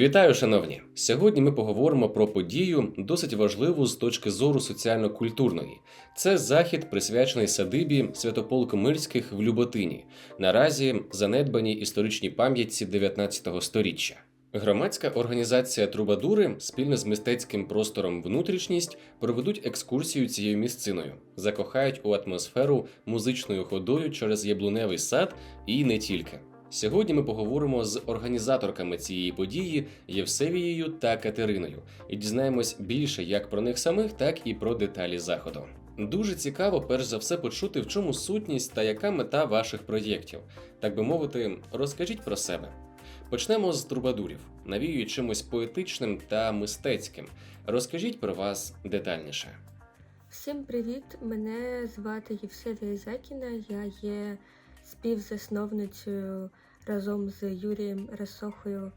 Вітаю, шановні! Сьогодні ми поговоримо про подію, досить важливу з точки зору соціально-культурної. Це захід, присвячений садибі Святополк-Мирських в Люботині, наразі занедбаній історичній пам'ятці 19 століття. Громадська організація Трубадури спільно з мистецьким простором Внутрішність проведуть екскурсію цією місциною, закохають у атмосферу музичною ходою через яблуневий сад і не тільки. Сьогодні ми поговоримо з організаторками цієї події Євсевією та Катериною і дізнаємось більше як про них самих, так і про деталі заходу. Дуже цікаво, перш за все, почути, в чому сутність та яка мета ваших проєктів. Так би мовити, розкажіть про себе. Почнемо з трубадурів, навіює чимось поетичним та мистецьким. Розкажіть про вас детальніше. Всім привіт! Мене звати Євсевія Зякіна. Я є співзасновницею разом з Юрієм Расохою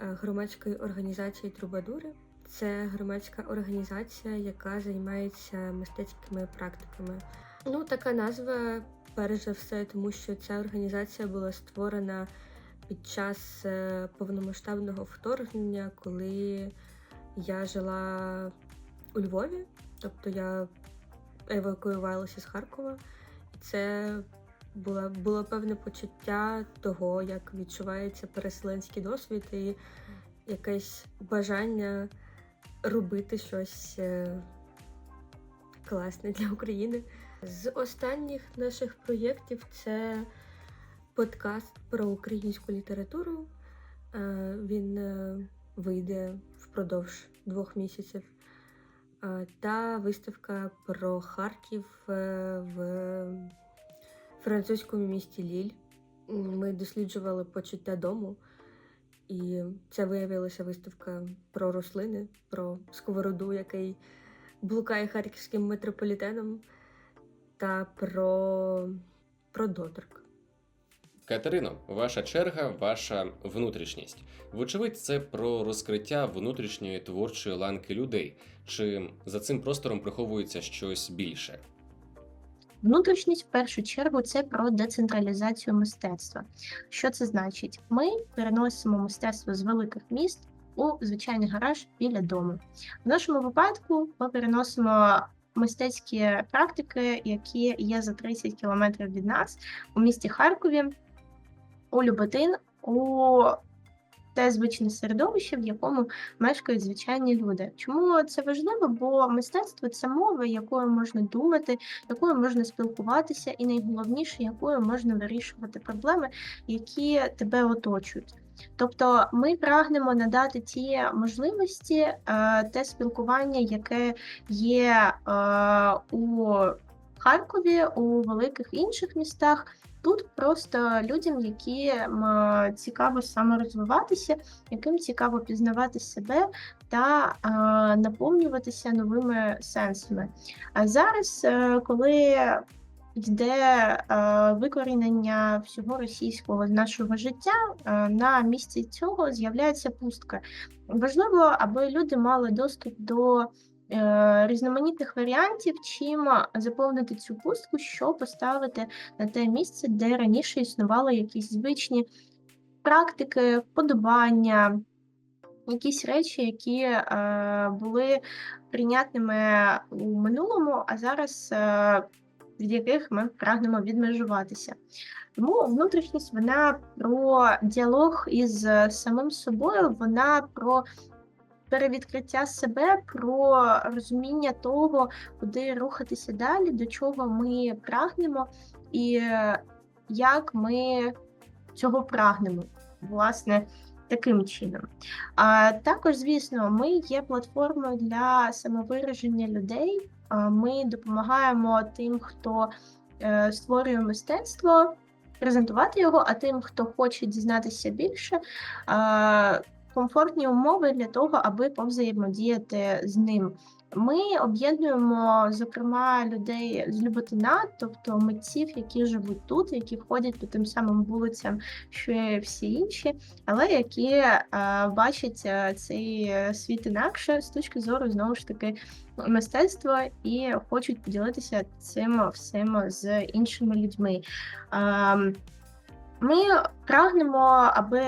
е, громадської організації Трубадури. Це громадська організація, яка займається мистецькими практиками. Ну, така назва, перш за все, тому що ця організація була створена під час е, повномасштабного вторгнення, коли я жила у Львові, тобто я евакуювалася з Харкова. Це було, було певне почуття того, як відчувається переселенський досвід і якесь бажання робити щось е, класне для України. З останніх наших проєктів це подкаст про українську літературу. Е, Він е, вийде впродовж двох місяців. Та виставка про Харків в французькому місті Ліль. Ми досліджували почуття дому, і це виявилася виставка про рослини, про сковороду, який блукає харківським метрополітеном, та про, про доторк. Катерино, ваша черга, ваша внутрішність. Вочевидь, це про розкриття внутрішньої творчої ланки людей. Чи за цим простором приховується щось більше? Внутрішність в першу чергу це про децентралізацію мистецтва. Що це значить? Ми переносимо мистецтво з великих міст у звичайний гараж біля дому. В нашому випадку ми переносимо мистецькі практики, які є за 30 кілометрів від нас у місті Харкові, у Люботин, у те звичне середовище, в якому мешкають звичайні люди. Чому це важливо? Бо мистецтво це мова, якою можна думати, якою можна спілкуватися, і найголовніше, якою можна вирішувати проблеми, які тебе оточують. Тобто ми прагнемо надати ті можливості, е, те спілкування, яке є е, у Харкові, у великих інших містах. Тут просто людям, е, цікаво саморозвиватися, яким цікаво пізнавати себе та наповнюватися новими сенсами. А зараз, е, коли йде е, викорінення всього російського з нашого життя, е, на місці цього з'являється пустка. Важливо, аби люди мали доступ до різноманітних варіантів, чим заповнити цю пустку, що поставити на те місце, де раніше існували якісь звичні практики, вподобання, якісь речі, які е, були прийнятними у минулому, а зараз е, від яких ми прагнемо відмежуватися. Тому внутрішність вона про діалог із самим собою, вона про перевідкриття себе, про розуміння того, куди рухатися далі, до чого ми прагнемо, і як ми цього прагнемо, власне, таким чином. А також, звісно, ми є платформою для самовираження людей. Ми допомагаємо тим, хто е, створює мистецтво, презентувати його, а тим, хто хоче дізнатися більше, комфортні умови для того, аби повзаємодіяти з ним. Ми об'єднуємо, зокрема, людей з Люботина, тобто митців, які живуть тут, які ходять по тим самим вулицям, що й всі інші, але які е, бачать е, цей е, світ інакше з точки зору знову ж таки мистецтва і хочуть поділитися цим всім з іншими людьми. Ем, Ми прагнемо, аби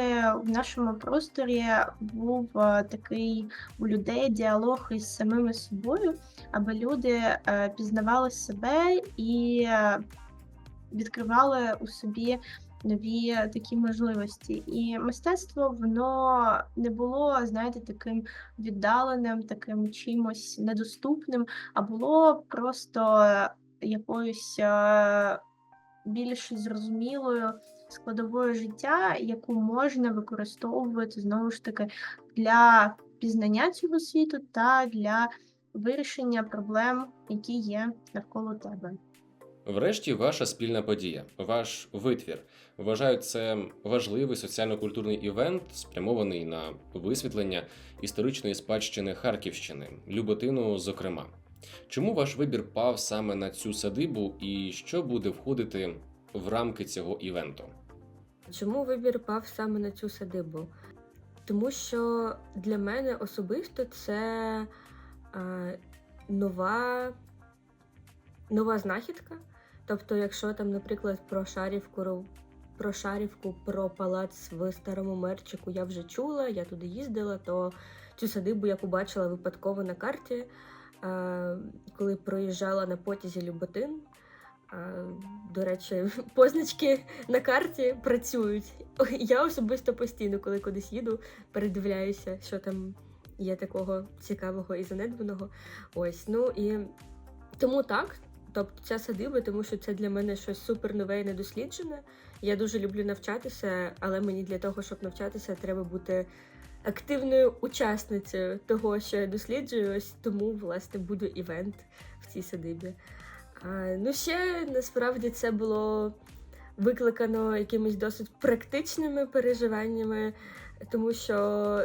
в нашому просторі був е, такий у людей діалог із самими собою, аби люди е, пізнавали себе і е, відкривали у собі нові такі можливості. І мистецтво воно не було, знаєте, таким віддаленим, таким чимось недоступним, а було просто якоюсь більш зрозумілою складовою життя, яку можна використовувати знову ж таки для пізнання цього світу та для вирішення проблем, які є навколо тебе. Врешті, ваша спільна подія, ваш витвір. Вважаю, це важливий соціально-культурний івент, спрямований на висвітлення історичної спадщини Харківщини, Люботину, зокрема. Чому ваш вибір пав саме на цю садибу і що буде входити в рамки цього івенту? Чому вибір пав саме на цю садибу? Тому що для мене особисто це е, нова, нова знахідка. Тобто, якщо там, наприклад, про Шарівку, про Шарівку, про палац в старому мерчику я вже чула, я туди їздила, то цю садибу я побачила випадково на карті, е, коли проїжджала на потязі Люботин. До речі, позначки на карті працюють. Я особисто постійно, коли кудись їду, передивляюся, що там є такого цікавого і занедбаного. Ось, ну і тому так. Тобто ця садиба, тому що це для мене щось супер нове і недосліджене. Я дуже люблю навчатися, але мені для того, щоб навчатися, треба бути активною учасницею того, що я досліджую. Ось тому, власне, буде івент в цій садибі. Ну, ще насправді це було викликано якимись досить практичними переживаннями, тому що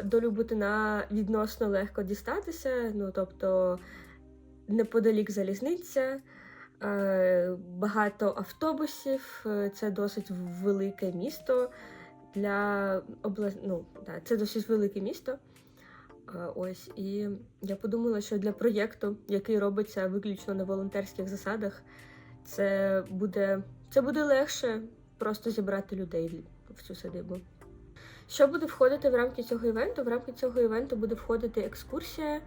до Люботина відносно легко дістатися. Ну, тобто, неподалік залізниця, е, багато автобусів, е, це досить велике місто для обла... ну, да, це досить велике місто. Е, Ось і я подумала, що для проєкту, який робиться виключно на волонтерських засадах, це буде, це буде легше просто зібрати людей в цю садибу. Що буде входити в рамки цього івенту? В рамки цього івенту буде входити екскурсія.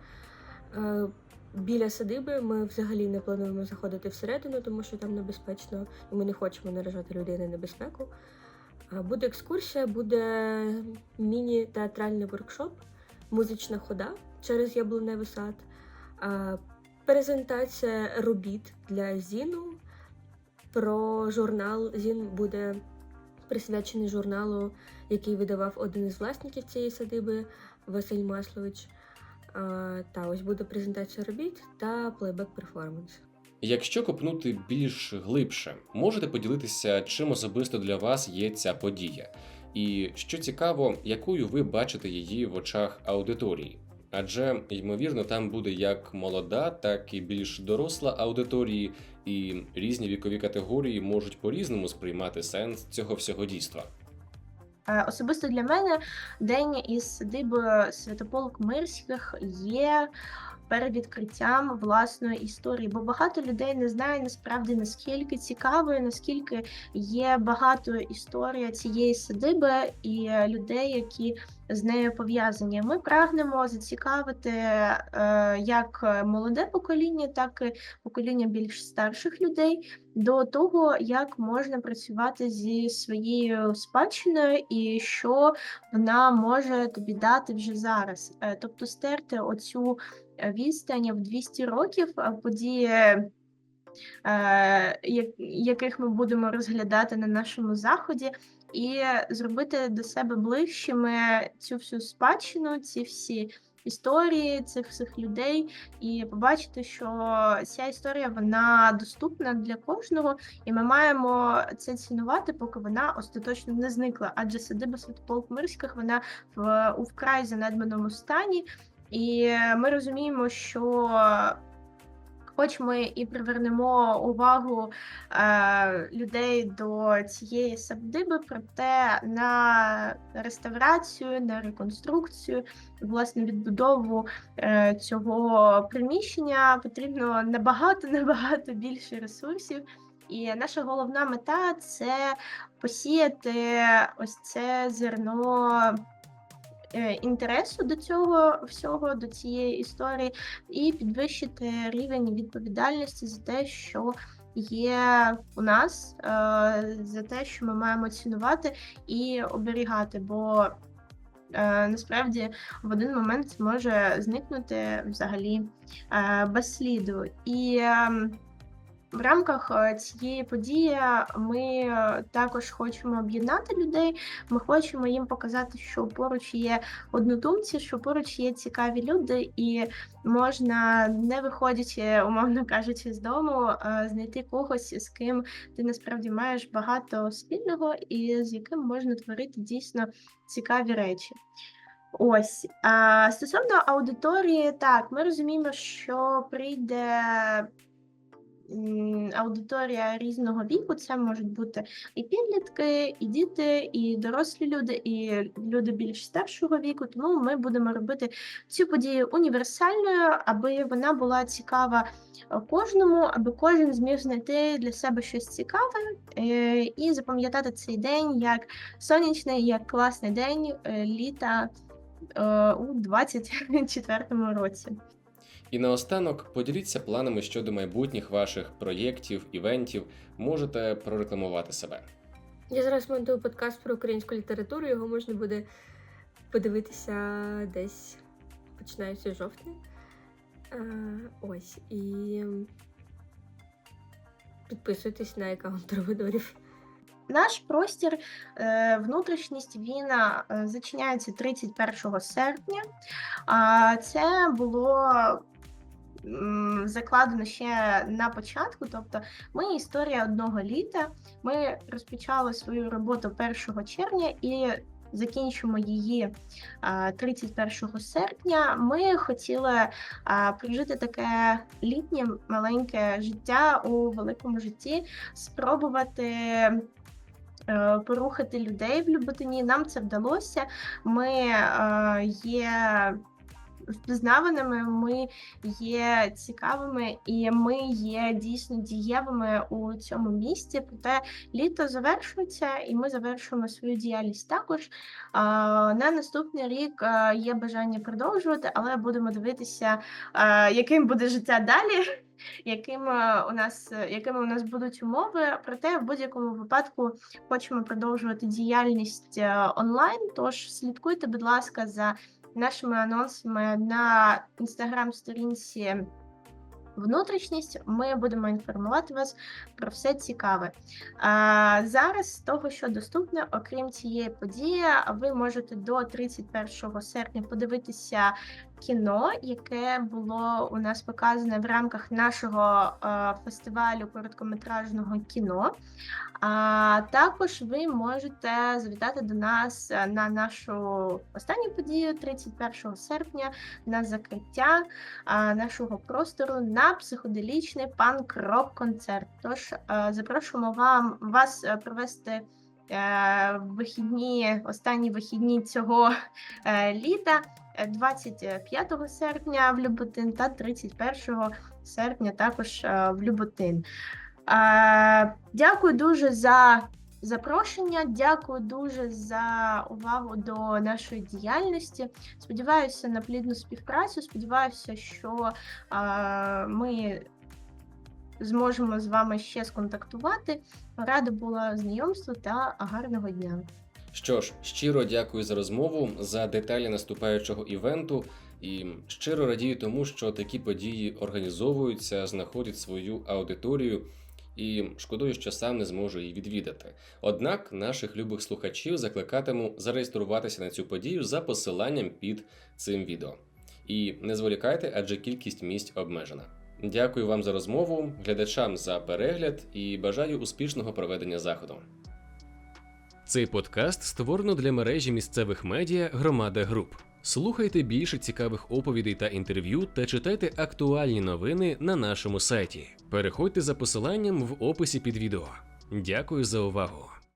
Е, Біля садиби ми взагалі не плануємо заходити всередину, тому що там небезпечно, і ми не хочемо наражати людей на небезпеку. Е, Буде екскурсія, буде міні-театральний воркшоп, музична хода через яблуневий сад, презентація робіт для Зіну. Про журнал Зін буде присвячений журналу, який видавав один із власників цієї садиби Василь Маслович. Та ось буде презентація робіт та плейбек перформанс. Якщо копнути більш глибше, можете поділитися, чим особисто для вас є ця подія, і що цікаво, якою ви бачите її в очах аудиторії. Адже, ймовірно, там буде як молода, так і більш доросла аудиторії, і різні вікові категорії можуть по-різному сприймати сенс цього всього дійства. Е, Особисто для мене день із садиби Святополк Мирських є перевідкриттям власної історії, бо багато людей не знає насправді наскільки цікавою, наскільки є багато історія цієї садиби і людей, які з нею пов'язані. Ми прагнемо зацікавити е, як молоде покоління, так і покоління більш старших людей до того, як можна працювати зі своєю спадщиною і що вона може тобі дати вже зараз. Е, Тобто стерти оцю відстань в 200 років події. е, яких ми будемо розглядати на нашому заході, і зробити до себе ближчими цю всю спадщину, ці всі історії цих всіх людей, і побачити, що ця історія вона доступна для кожного, і ми маємо це цінувати, поки вона остаточно не зникла. Адже садиба Святополк Мирських вона в у вкрай занедбаному стані, і ми розуміємо, що. Хоч ми і привернемо увагу е, людей до цієї садиби, проте на реставрацію, на реконструкцію, власне, відбудову е, цього приміщення потрібно набагато набагато більше ресурсів. І наша головна мета це посіяти ось це зерно інтересу до цього всього, до цієї історії, і підвищити рівень відповідальності за те, що є у нас, е, за те, що ми маємо цінувати і оберігати. Бо е, насправді в один момент може зникнути взагалі е, без сліду. І ем, в рамках е, цієї події ми е, також хочемо об'єднати людей. Ми хочемо їм показати, що поруч є однодумці, що поруч є цікаві люди, і можна, не виходячи, умовно кажучи, з дому, е, знайти когось, з ким ти насправді маєш багато спільного, і з яким можна творити дійсно цікаві речі. Ось стосовно аудиторії, так, ми розуміємо, що прийде аудиторія різного віку. Це можуть бути і підлітки, і діти, і дорослі люди, і люди більш старшого віку. Тому ми будемо робити цю подію універсальною, аби вона була цікава е, кожному, аби кожен зміг знайти для себе щось цікаве е, і запам'ятати цей день як сонячний, як класний день е, літа у 24-му році. І наостанок поділіться планами щодо майбутніх ваших проєктів, івентів. Можете прорекламувати себе. Я зараз монтую подкаст про українську літературу, його можна буде подивитися десь починаючи з жовтня. Е, ось. І підписуйтесь на аккаунт Тровидорів. Наш простір, е, внутрішність він е, зачиняється 31 серпня. А це було закладено ще на початку. Тобто, ми історія одного літа. Ми розпочали свою роботу 1 червня і закінчимо її 31 серпня. Ми хотіли прожити таке літнє маленьке життя у великому житті, спробувати е, порухати людей в Люботині. Нам це вдалося. Ми е, є впізнаваними, ми є цікавими і ми є дійсно дієвими у цьому місті. Проте літо завершується, і ми завершуємо свою діяльність також. На наступний рік е, є бажання продовжувати, але будемо дивитися, е, яким буде життя далі яким е, у нас якими у нас будуть умови. Проте в будь-якому випадку хочемо продовжувати діяльність онлайн. Тож слідкуйте, будь ласка, за нашими анонсами на інстаграм-сторінці. Внутрішність, ми будемо інформувати вас про все цікаве. А, зараз з того, що доступне, окрім цієї події, ви можете до 31 серпня подивитися кіно, яке було у нас показане в рамках нашого е, фестивалю короткометражного кіно. А також ви можете завітати до нас е, на нашу останню подію 31 серпня на закриття нашого простору на психоделічний панк-рок концерт. Тож е, запрошуємо вам вас е, провести е, вихідні, останні вихідні цього е, літа. Е, 25 серпня в Люботин та 31 серпня також е, в Люботин. Е, Дякую дуже за запрошення. Дякую дуже за увагу до нашої діяльності. Сподіваюся на плідну співпрацю. Сподіваюся, що е, ми зможемо з вами ще сконтактувати. Рада була знайомству та гарного дня. Що ж, щиро дякую за розмову, за деталі наступаючого івенту. І щиро радію тому, що такі події організовуються, знаходять свою аудиторію. І шкодую, що сам не зможу її відвідати. Однак наших любих слухачів закликатиму зареєструватися на цю подію за посиланням під цим відео. І не зволікайте, адже кількість місць обмежена. Дякую вам за розмову, глядачам за перегляд і бажаю успішного проведення заходу. Цей подкаст створено для мережі місцевих медіа Громада Груп. Слухайте більше цікавих оповідей та інтерв'ю та читайте актуальні новини на нашому сайті. Переходьте за посиланням в описі під відео. Дякую за увагу!